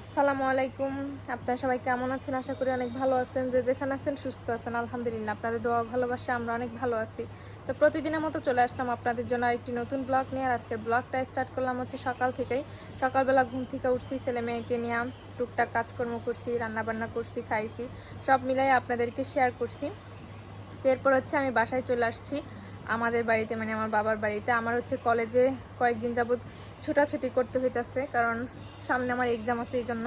আসসালামু আলাইকুম। আপনারা সবাই কেমন আছেন? আশা করি অনেক ভালো আছেন। যে যেখানে আছেন, সুস্থ আছেন। আলহামদুলিল্লাহ, আপনাদের দোয়া ভালোবাসা, আমরা অনেক ভালো আছি। তো প্রতিদিনের মতো চলে আসলাম আপনাদের জন্য আরেকটি নতুন ব্লগ নিয়ে। আর আজকের ব্লগটা স্টার্ট করলাম হচ্ছে সকাল থেকেই। সকালবেলা ঘুম থেকে উঠছি, ছেলে মেয়েকে নিয়ে টুকটাক কাজকর্ম করছি, রান্নাবান্না করছি, খাইছি। সব মিলাই আপনাদেরকে শেয়ার করছি। এরপর হচ্ছে আমি বাসায় চলে আসছি। আমাদের বাড়িতে মানে আমার বাবার বাড়িতে, আমার হচ্ছে কলেজে কয়েকদিন যাবৎ ছোটাছুটি করতে হইতেছে, কারণ সামনে আমার এক্সাম আছে এই জন্য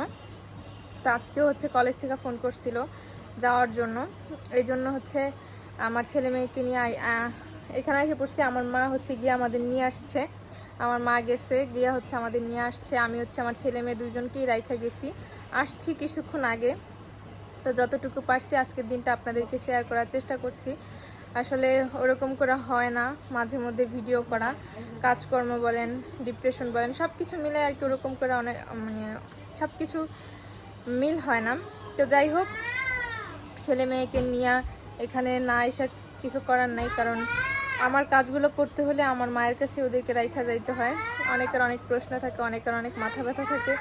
তো আজকেও হচ্ছে কলেজ থেকে ফোন করছিল যাওয়ার জন্য। এই জন্য হচ্ছে আমার ছেলে মেয়েকে নিয়ে এখানে এসে পড়ছি। আমার মা হচ্ছে গিয়ে আমাদের নিয়ে আসছে। আমার মা গেছে, গিয়ে হচ্ছে আমাদের নিয়ে আসছে। আমি হচ্ছে আমার ছেলে মেয়ে দুজনকেই রাইখা গেছি। আসছি কিছুক্ষণ আগে। তো যতটুকু পারছি আজকের দিনটা আপনাদেরকে শেয়ার করার চেষ্টা করছি। আসলে ওরকম করা হয় না, মাঝে মধ্যে ভিডিও করা, কাজকর্ম বলেন ডিপ্রেশন বলেন সব কিছু মিলে আর কি ওরকম করে অনেক মানে সব কিছু মিল হয় না। তো যাই হোক, ছেলে মেয়েকে নিয়ে এখানে না এসে কিছু করার নাই, কারণ আমার কাজগুলো করতে হলে আমার মায়ের কাছে ওদেরকে রাইখা যাইতে হয়। অনেকের অনেক প্রশ্ন থাকে, অনেকের অনেক মাথা ব্যথা থাকে,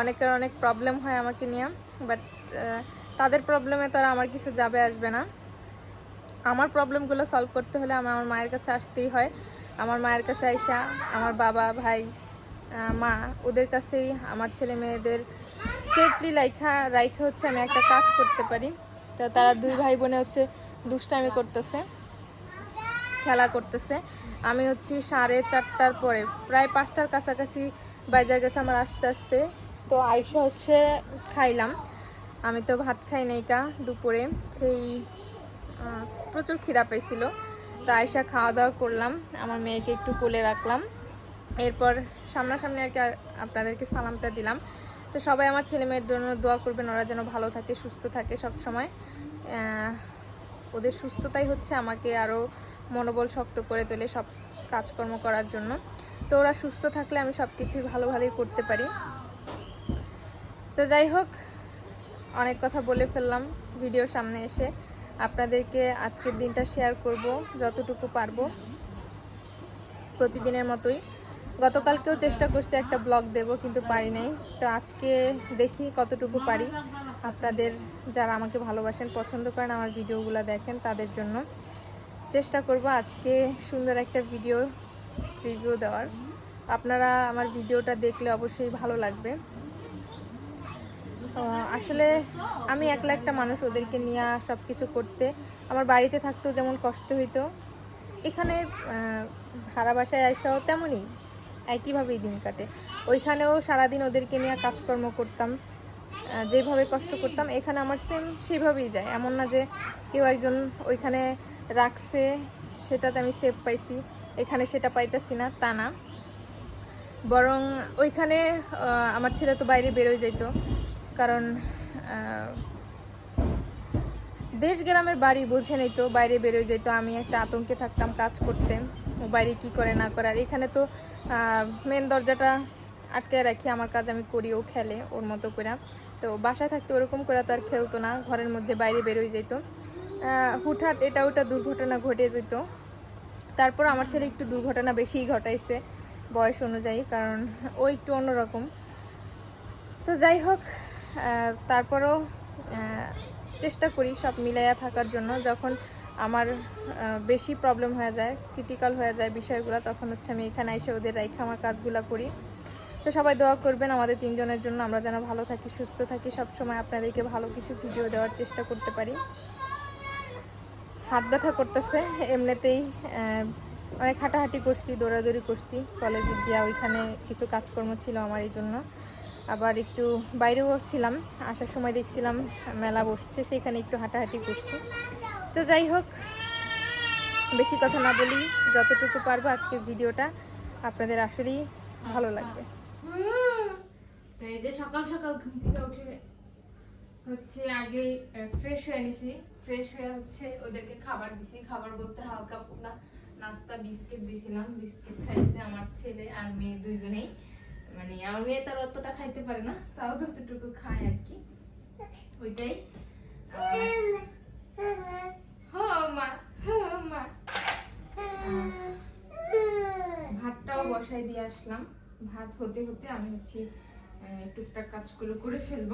অনেকের অনেক প্রবলেম হয় আমাকে নিয়ে বাট তাদের প্রবলেমে তারা আমার কিছু যাবে, আসবে না। আমার প্রবলেমগুলো সলভ করতে হলে আমার আমার মায়ের কাছে আসতেই হয়। আমার মায়ের কাছে আইসা আমার বাবা, ভাই মা, ওদের কাছেই আমার ছেলে মেয়েদের সেফলি লাইখা, রাইখা হচ্ছে আমি একটা কাজ করতে পারি। তো তারা দুই ভাই বোনে হচ্ছে দুষ্টামি করতেছে, খেলা করতেছে। আমি হচ্ছি সাড়ে চারটার পরে, প্রায় পাঁচটার কাছাকাছি বাজার গেছে আমার আস্তে আস্তে। তো আয়সা হচ্ছে খাইলাম। আমি তো ভাত খাই নাই কা দুপুরে, সেই প্রচুর খিদা পেয়েছিল। তো আয়সা খাওয়া দাওয়া করলাম। আমার মেয়েকে একটু কোলে রাখলাম। এরপর সামনাসামনি আর কি আপনাদেরকে সালামটা দিলাম। তো সবাই আমার ছেলে মেয়ের জন্য দোয়া করবেন, ওরা যেন ভালো থাকে, সুস্থ থাকে সব সময় ওদের সুস্থতাই হচ্ছে আমাকে আরও মনোবল শক্ত করে তোলে সব কাজকর্ম করার জন্য। তো ওরা সুস্থ থাকলে আমি সব কিছুই ভালো ভালোই করতে পারি। তো যাই হোক, অনেক কথা বলে ফেললাম ভিডিওর সামনে এসে। আপনাদেরকে আজকের দিনটা শেয়ার করব, যতটুকু পারব। প্রতিদিনের মতোই। গতকালকেও চেষ্টা করতে একটা ব্লগ দেব, কিন্তু পারি নাই। তো আজকে দেখি কতটুকু পারি। আপনাদের যারা আমাকে ভালোবাসেন, পছন্দ করেন আমার ভিডিওগুলো দেখেন, তাদের জন্য চেষ্টা করব আজকে সুন্দর একটা ভিডিও রিভিউ দেওয়ার। আপনারা আমার ভিডিওটা দেখলে অবশ্যই ভালো লাগবে। আসলে আমি একলা একটা মানুষ ওদেরকে নিয়ে সব কিছু করতে। আমার বাড়িতে থাকতেও যেমন কষ্ট হইতো। এখানে ভাড়া বাসায় আসাও তেমনই, একইভাবেই দিন কাটে। ওইখানেও সারাদিন ওদেরকে নিয়ে কাজকর্ম করতাম যেভাবে কষ্ট করতাম, এখানে আমার সেম সেভাবেই যায়। এমন না যে কেউ একজন ওইখানে রাখছে, সেটাতে আমি সেভ পাইছি, এখানে সেটা পাইতেছি না, তা না। বরং ওইখানে আমার ছেলে তো বাইরে বেরোয় যেত কারণ দেশ গ্রামের বাড়ি বোঝে নেই তো, বাইরে বেরোয় যেত আমি একটা আতঙ্কে থাকতাম কাজ করতে, বাইরে কি করে না করে আর এখানে তো মেন দরজাটা আটকে রাখি, আমার কাজ আমি করি, ও খেলে ওর মতো করে। তো বাসায় থাকতে ওরকম করে তো আর খেলতো না, ঘরের মধ্যে বাইরে বেরোয় যেত। হুটহাট এটা ওটা দুর্ঘটনা ঘটে যেত। তারপর আমার ছেলে একটু দুর্ঘটনা বেশিই ঘটাইছে, বয়স অনুযায়ী, কারণ ও একটু অন্যরকম। তো যাই হোক তারপরও চেষ্টা করি সব মিলাইয়া থাকার জন্য। যখন আমার বেশি প্রবলেম হয়ে যায় ক্রিটিক্যাল হয়ে যায় বিষয়গুলো, তখন হচ্ছে আমি এখানে এসে ওদের রাইখা আমার কাজগুলো করি। তো সবাই দোয়া করবেন আমাদের তিনজনের জন্য। আমরা যেন ভালো থাকি, সুস্থ থাকি। সবসময় আপনাদেরকে ভালো কিছু ভিডিও দেওয়ার চেষ্টা করতে পারি। হাত ব্যথা করতেছে। এমনিতেই অনেক হাঁটাহাঁটি করছি, দৌড়াদৌড়ি করছি। কলেজে গিয়া ওইখানে কিছু কাজকর্ম ছিল আমার এই জন্য। আবার একটু বাইরেও ছিলাম আসার সময় দেখছিলাম মেলা বসছে সেইখানে একটু হাঁটাহাঁটি করছি। তো যাই হোক, বেশি কথা না বলি, যতটুকু পারব আজকের ভিডিওটা আপনাদের আসলেই ভালো লাগবে। সকাল সকাল ঘুম থেকে উঠে হচ্ছে আগে ফ্রেশ হয়ে নিছি। ফ্রেশ হয়ে হচ্ছে ওদেরকে খাবার দিছি। খাবার বলতে হালকা পাতলা নাস্তা, বিস্কিট দিছিলাম। বিস্কিট খাইছে আমার ছেলে আর মেয়ে দুইজনেই। মানে আমার মেয়ে তার অতটা খাইতে পারে না, তাও যতটুকু খায় আর কি। ওইটাই। মা মা। ভাতটাও বসাই দিয়ে আসলাম। ভাত হতে হতে আমি হচ্ছে টুকটাক কাজগুলো করে ফেলব।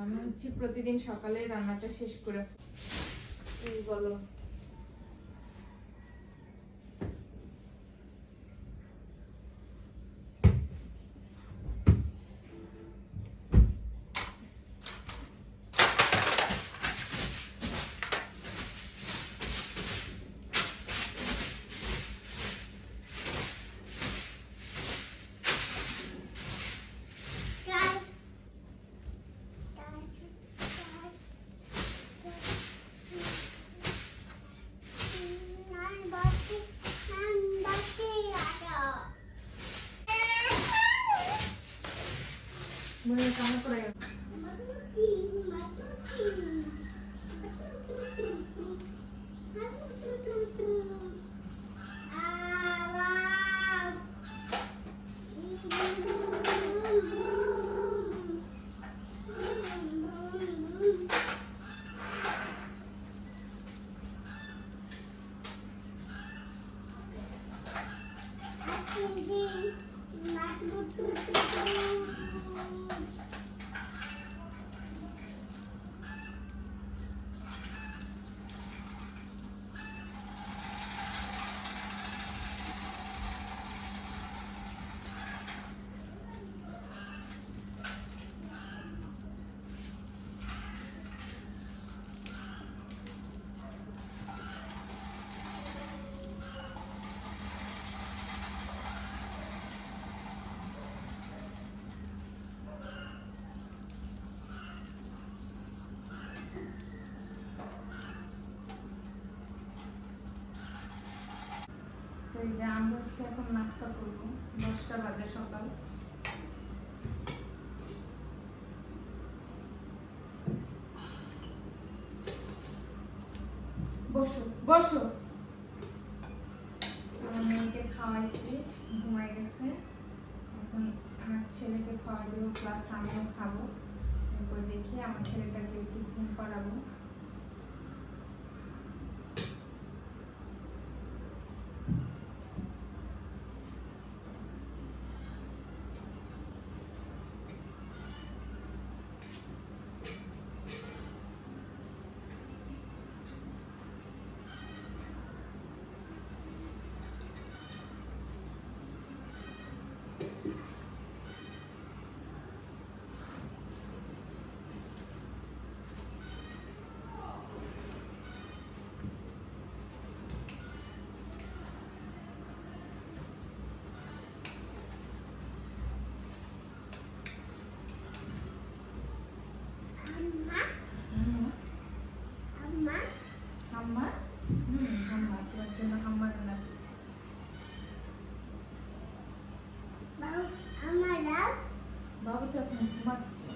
আমি হচ্ছে প্রতিদিন সকালে রান্নাটা শেষ করে বলো। এই যে আমরা হচ্ছে এখন নাস্তা করব, দশটা বাজে সকাল। বসো বসো। মেয়েকে খাওয়াইছি ঘুমাই গেছে। এখন আমার ছেলেকে খাওয়াই দেবো প্লাস আমিও খাব। এরপর দেখি আমার ছেলেটাকে একটু ঘুম পাড়াবো বাবু তো এখন ঘুমাচ্ছে।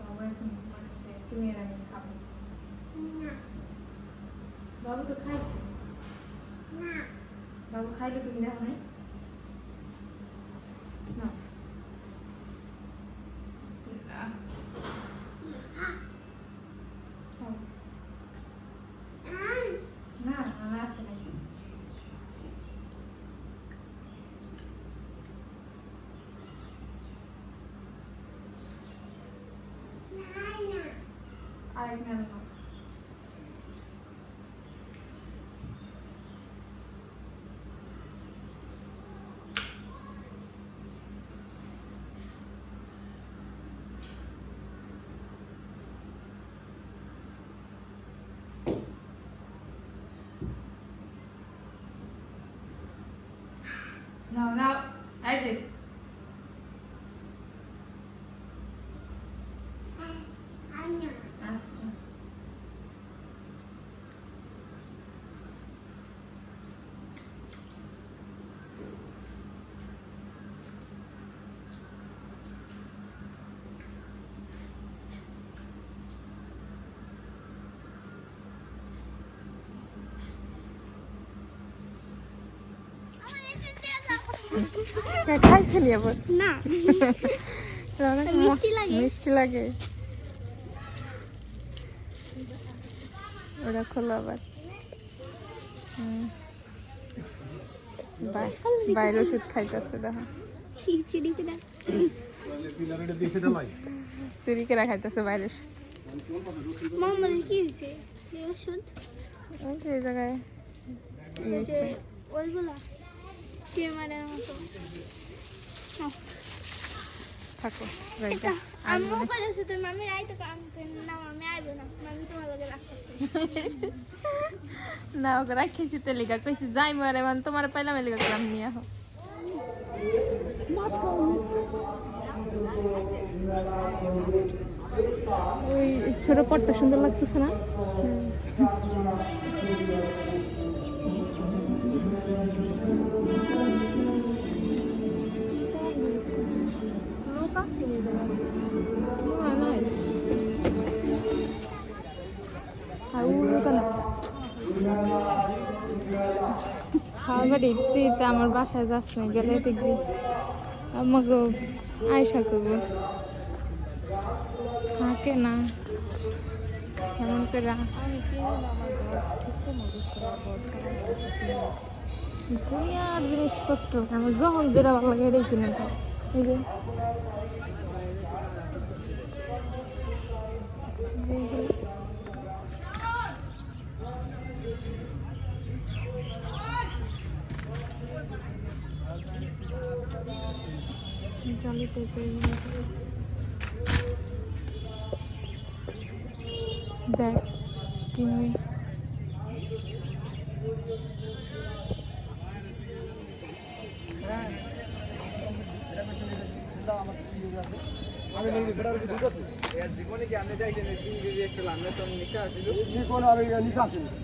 বাবা এখন ঘুমাচ্ছে তুমি আর আমি খাব। বাবু তো খাইছে। বাবু খাইলে তুমি দেখো নাই? না I've খাইছে নি আবার? না। মিষ্টি লাগে? মিষ্টি লাগে। ওরা খোলো আবার। বাইরে ওষুধ খাইতেছে দেখো। চুরি করে খাইতেছে বাইরে ওষুধ। মামার কি হয়েছে? ওষুধ? ওই জায়গায়। ওইগুলা। টিউমারের মতো। থাকো। আম্মু তো মামি না মামি আইবো না। মামি তোমার লগে রাখতেছে। না ওকে কইছি যাই মরে মানে তোমার পাইলাম এলিকা করলাম নিয়ে আহ। ওই ছোট পটটা সুন্দর লাগতেছে না? আমার বাসায় যাস না গেলে দেখবি। আমাকে আয়সা করব থাকে না কেমন করে দুনিয়ার জিনিসপত্র, আমার যখন যেটা ভালো লাগে, এটাই কিনে এই যে। দেখ কিনবি। জীবনে কি আমি তো নিচে আসিল। কোন আর নিচে আছে নিচে আসে না মানে